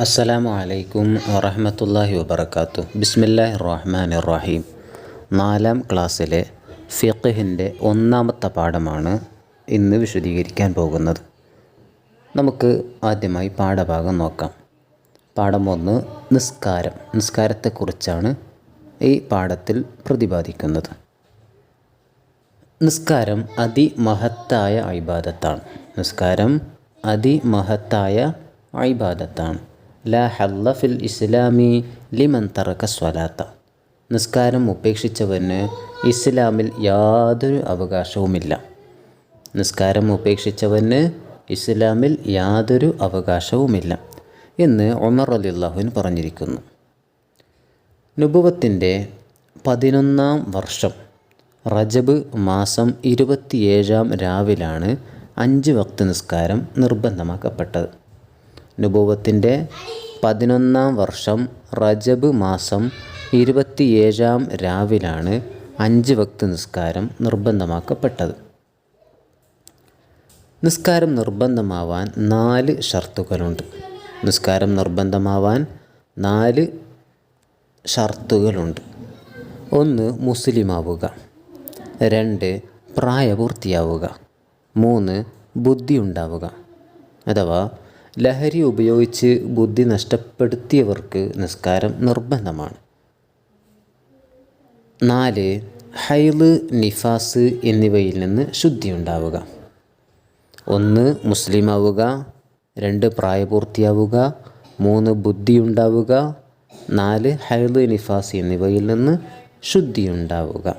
അസ്സലാമു അലൈക്കും വറഹമത്തല്ലാഹി വബർക്കാത്തു ബിസ്മില്ലാഹി റഹ്മാൻ റഹീം നാലാം ക്ലാസ്സിലെ ഫിഖിന്റെ ഒന്നാമത്തെ പാഠമാണ് ഇന്ന് വിശദീകരിക്കാൻ പോകുന്നത്. നമുക്ക് ആദ്യമായി പാഠഭാഗം നോക്കാം. പാഠം ഒന്ന് നിസ്കാരം. നിസ്കാരത്തെക്കുറിച്ചാണ് ഈ പാഠത്തിൽ പ്രതിപാദിക്കുന്നത്. നിസ്കാരം അതിമഹത്തായ ഐബാദത്താണ് നിസ്കാരം അതിമഹത്തായ ഐബാദത്താണ് ലാ ഫിൽ ഇസ്ലാമി ലിമൻ തറക്ക സ്വലാത്ത. നിസ്കാരം ഉപേക്ഷിച്ചവന് ഇസ്ലാമിൽ യാതൊരു അവകാശവുമില്ല. നിസ്കാരം ഉപേക്ഷിച്ചവന് ഇസ്ലാമിൽ യാതൊരു അവകാശവുമില്ല എന്ന് ഉമർ അലിള്ളാഹുവിൻ പറഞ്ഞിരിക്കുന്നു. നുബുവത്തിന്റെ പതിനൊന്നാം വർഷം റജബ് മാസം ഇരുപത്തിയേഴാം രാവിലാണ് അഞ്ച് വക്ത് നിസ്കാരം നിർബന്ധമാക്കപ്പെട്ടത്. നുബുവത്തിന്റെ പതിനൊന്നാം വർഷം റജബ് മാസം ഇരുപത്തിയേഴാം രാവിലാണ് അഞ്ച് വക്ത് നിസ്കാരം നിർബന്ധമാക്കപ്പെട്ടത്. നിസ്കാരം നിർബന്ധമാവാൻ നാല് ഷർത്തുകളുണ്ട്. നിസ്കാരം നിർബന്ധമാവാൻ നാല് ഷർത്തുകളുണ്ട്. ഒന്ന് മുസ്ലിമാവുക. രണ്ട് പ്രായപൂർത്തിയാവുക. മൂന്ന് ബുദ്ധി ഉണ്ടാവുക അഥവാ ലഹരി ഉപയോഗിച്ച് ബുദ്ധി നഷ്ടപ്പെടുത്തിയവർക്ക് നിസ്കാരം നിർബന്ധമാണ്. നാല് ഹൈൽ നിഫാസ് എന്നിവയിൽ നിന്ന് ശുദ്ധി ഉണ്ടാവുക. ഒന്ന് മുസ്ലിമാവുക രണ്ട് പ്രായപൂർത്തിയാവുക. മൂന്ന് ബുദ്ധി ഉണ്ടാവുക. നാല് ഹൈൽ നിഫാസ് എന്നിവയിൽ നിന്ന് ശുദ്ധി ഉണ്ടാവുക.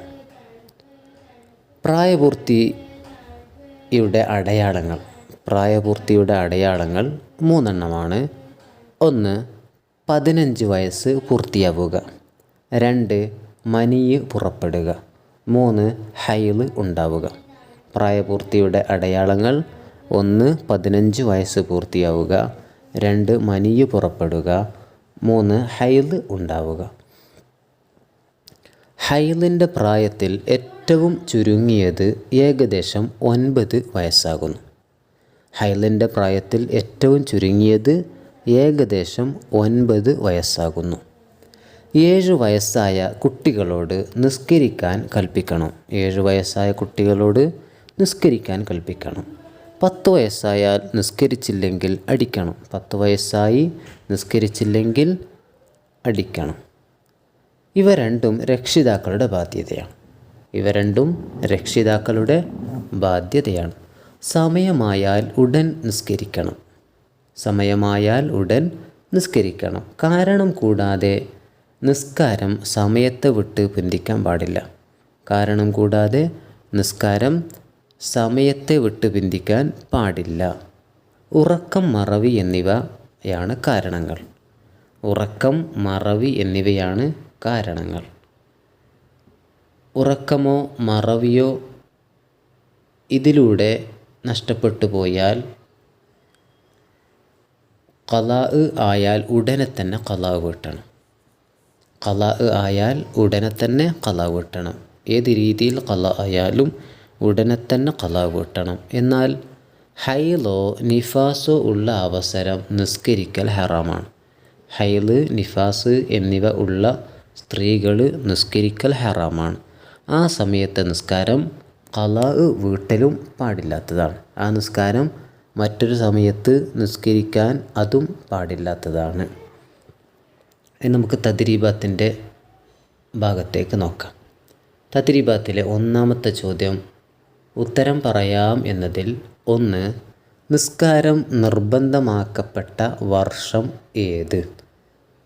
പ്രായപൂർത്തിയുടെ അടയാളങ്ങൾ. പ്രായപൂർത്തിയുടെ അടയാളങ്ങൾ മൂന്നെണ്ണമാണ് ഒന്ന് പതിനഞ്ച് വയസ്സ് പൂർത്തിയാവുക. രണ്ട് മനിയ് പുറപ്പെടുക. മൂന്ന് ഹൈൽ ഉണ്ടാവുക. പ്രായപൂർത്തിയുടെ അടയാളങ്ങൾ ഒന്ന് പതിനഞ്ച് വയസ്സ് പൂർത്തിയാവുക. രണ്ട് മനിയ് പുറപ്പെടുക. മൂന്ന് ഹൈൽ ഉണ്ടാവുക. ഹൈലിന്റെ പ്രായത്തിൽ ഏറ്റവും ചുരുങ്ങിയത് ഏകദേശം ഒൻപത് വയസ്സാകുന്നു. ഹൈലിന്റെ പ്രായത്തിൽ ഏറ്റവും ചുരുങ്ങിയത് ഏകദേശം ഒൻപത് വയസ്സാകുന്നു. ഏഴ് വയസ്സായ കുട്ടികളോട് നിസ്കരിക്കാൻ കൽപ്പിക്കണം. ഏഴ് വയസ്സായ കുട്ടികളോട് നിസ്കരിക്കാൻ കൽപ്പിക്കണം. പത്ത് വയസ്സായാൽ നിസ്കരിച്ചില്ലെങ്കിൽ അടിക്കണം. പത്ത് വയസ്സായി നിസ്കരിച്ചില്ലെങ്കിൽ അടിക്കണം. ഇവ രണ്ടും രക്ഷിതാക്കളുടെ ബാധ്യതയാണ്. ഇവ രണ്ടും രക്ഷിതാക്കളുടെ ബാധ്യതയാണ്. സമയമായാൽ ഉടൻ നിസ്കരിക്കണം. സമയമായാൽ ഉടൻ നിസ്കരിക്കണം. കാരണം കൂടാതെ നിസ്കാരം സമയത്തെ വിട്ട് പിന്തിക്കാൻ പാടില്ല. കാരണം കൂടാതെ നിസ്കാരം സമയത്തെ വിട്ട് പിന്തിക്കാൻ പാടില്ല. ഉറക്കം മറവി എന്നിവയാണ് കാരണങ്ങൾ. ഉറക്കം മറവി എന്നിവയാണ് കാരണങ്ങൾ. ഉറക്കമോ മറവിയോ ഇതിലൂടെ നഷ്ടപ്പെട്ടു പോയാൽ കലാ ആയാൽ ഉടനെ തന്നെ കലാ വെട്ടണം കലാ ആയാൽ ഉടനെ തന്നെ കലാ വെട്ടണം ഏത് രീതിയിൽ കല ആയാലും ഉടനെ തന്നെ കലാ വെട്ടണം എന്നാൽ ഹൈലോ നിഫാസോ ഉള്ള അവസരം നിസ്കരിക്കൽ ഹറാമാണ്. ഹൈൽ നിഫാസ് എന്നിവ ഉള്ള സ്ത്രീകൾ നിസ്കരിക്കൽ ഹറാമാണ്. ആ സമയത്തെ നിസ്കാരം കലാ വീട്ടലും പാടില്ലാത്തതാണ്. ആ നിസ്കാരം മറ്റൊരു സമയത്ത് നിസ്കരിക്കാൻ അതും പാടില്ലാത്തതാണ്. ഇനി നമുക്ക് തദ്രീബാത്തിന്റെ ഭാഗത്തേക്ക് നോക്കാം. തദ്രീബാത്തിലെ ഒന്നാമത്തെ ചോദ്യം ഉത്തരം പറയാം എന്നതിൽ ഒന്ന് നിസ്കാരം നിർബന്ധമാക്കപ്പെട്ട വർഷം ഏത്?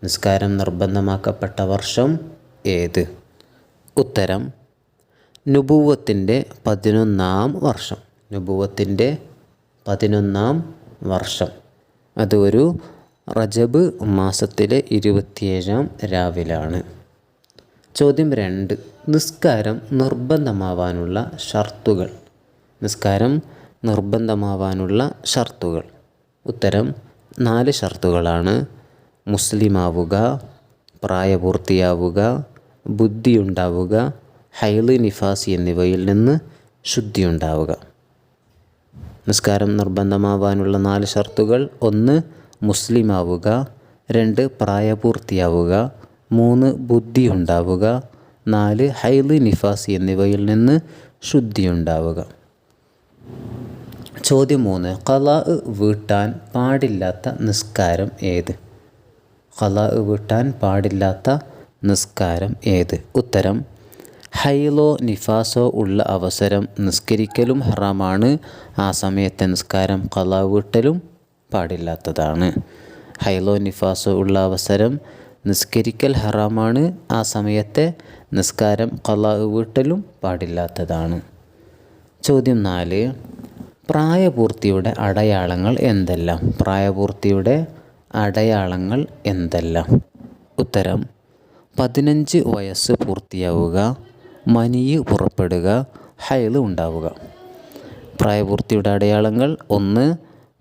നിസ്കാരം നിർബന്ധമാക്കപ്പെട്ട വർഷം ഏത്? ഉത്തരം നുബൂവത്തിന്റെ പതിനൊന്നാം വർഷം. നുപൂവത്തിന്റെ പതിനൊന്നാം വർഷം. അത് ഒരു റജബ് മാസത്തിലെ ഇരുപത്തിയേഴാം രാവിലാണ്. ചോദ്യം രണ്ട്. നിസ്കാരം നിർബന്ധമാവാനുള്ള ഷർത്തുകൾ. നിസ്കാരം നിർബന്ധമാവാനുള്ള ഷർത്തുകൾ. ഉത്തരം നാല് ഷർത്തുകളാണ്. മുസ്ലിമാവുക പ്രായപൂർത്തിയാവുക ബുദ്ധിയുണ്ടാവുക ഹൈൽ നിഫാസി എന്നിവയിൽ നിന്ന് ശുദ്ധിയുണ്ടാവുക. നിസ്കാരം നിർബന്ധമാവാനുള്ള നാല് ഷർത്തുകൾ. ഒന്ന് മുസ്ലിമാവുക. രണ്ട് പ്രായപൂർത്തിയാവുക. മൂന്ന് ബുദ്ധി ഉണ്ടാവുക നാല് ഹൈൽ നിഫാസ് എന്നിവയിൽ നിന്ന് ശുദ്ധിയുണ്ടാവുക. ചോദ്യം മൂന്ന് കലാ വീട്ടാൻ പാടില്ലാത്ത നിസ്കാരം ഏത്? കലാ വീട്ടാൻ പാടില്ലാത്ത നിസ്കാരം ഏത്? ഉത്തരം ഹൈലോ നിഫാസോ ഉള്ള അവസരം നിസ്കരിക്കലും ഹറാമാണ്. ആ സമയത്തെ നിസ്കാരം ഖലാ വീട്ടലും പാടില്ലാത്തതാണ്. ഹൈലോ നിഫാസോ ഉള്ള അവസരം നിസ്കരിക്കൽ ഹറാമാണ്. ആ സമയത്തെ നിസ്കാരം കലാവ് വീട്ടലും പാടില്ലാത്തതാണ്. ചോദ്യം നാല്. പ്രായപൂർത്തിയുടെ അടയാളങ്ങൾ എന്തെല്ലാം? പ്രായപൂർത്തിയുടെ അടയാളങ്ങൾ എന്തെല്ലാം? ഉത്തരം. പതിനഞ്ച് വയസ്സ് പൂർത്തിയാവുക. മനിയ് പുറപ്പെടുക ഹൈൽ ഉണ്ടാവുക. പ്രായപൂർത്തിയുടെ അടയാളങ്ങൾ ഒന്ന്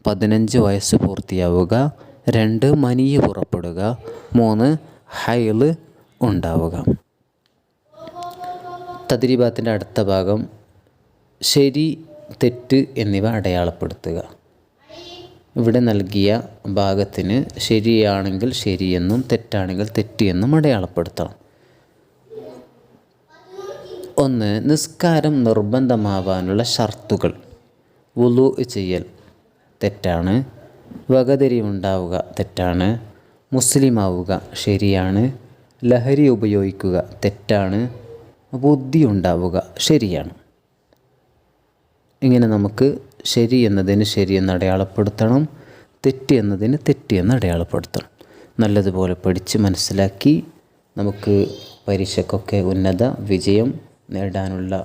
പതിനഞ്ച് വയസ്സ് പൂർത്തിയാവുക. രണ്ട് മനിയ് പുറപ്പെടുക. മൂന്ന് ഹൈൽ ഉണ്ടാവുക. തദ്രീബാത്തിന്റെ അടുത്ത ഭാഗം ശരി തെറ്റ് എന്നിവ അടയാളപ്പെടുത്തുക. ഇവിടെ നൽകിയ ഭാഗത്തിന് ശരിയാണെങ്കിൽ ശരിയെന്നും തെറ്റാണെങ്കിൽ തെറ്റ് എന്നും അടയാളപ്പെടുത്തണം. ഒന്ന് നിസ്കാരം നിർബന്ധമാവാനുള്ള ഷർത്തുകൾ. വുളു ചെയ്യൽ തെറ്റാണ്. വകതിരിവുണ്ടാവുക തെറ്റാണ്. മുസ്ലിമാവുക ശരിയാണ്. ലഹരി ഉപയോഗിക്കുക തെറ്റാണ്. ബുദ്ധി ഉണ്ടാവുക ശരിയാണ്. ഇങ്ങനെ നമുക്ക് ശരി എന്നതിന് ശരിയെന്ന് അടയാളപ്പെടുത്തണം. തെറ്റ് എന്നതിന് തെറ്റ് എന്ന് അടയാളപ്പെടുത്തണം. നല്ലതുപോലെ പഠിച്ച് മനസ്സിലാക്കി നമുക്ക് പരീക്ഷയ്ക്കൊക്കെ ഉന്നത വിജയം നേടാനുള്ള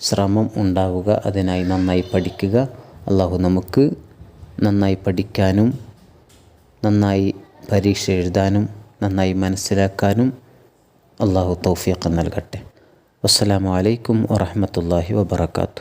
ശ്രമം ഉണ്ടാവുക അതിനായി നന്നായി പഠിക്കുക. അള്ളാഹു നമുക്ക് നന്നായി പഠിക്കാനും നന്നായി പരീക്ഷ എഴുതാനും നന്നായി മനസ്സിലാക്കാനും അള്ളാഹു തൗഫീഖ് നൽകട്ടെ. അസ്സാം വലൈക്കും വാഹമത്തല്ലാഹി വബർക്കാത്തു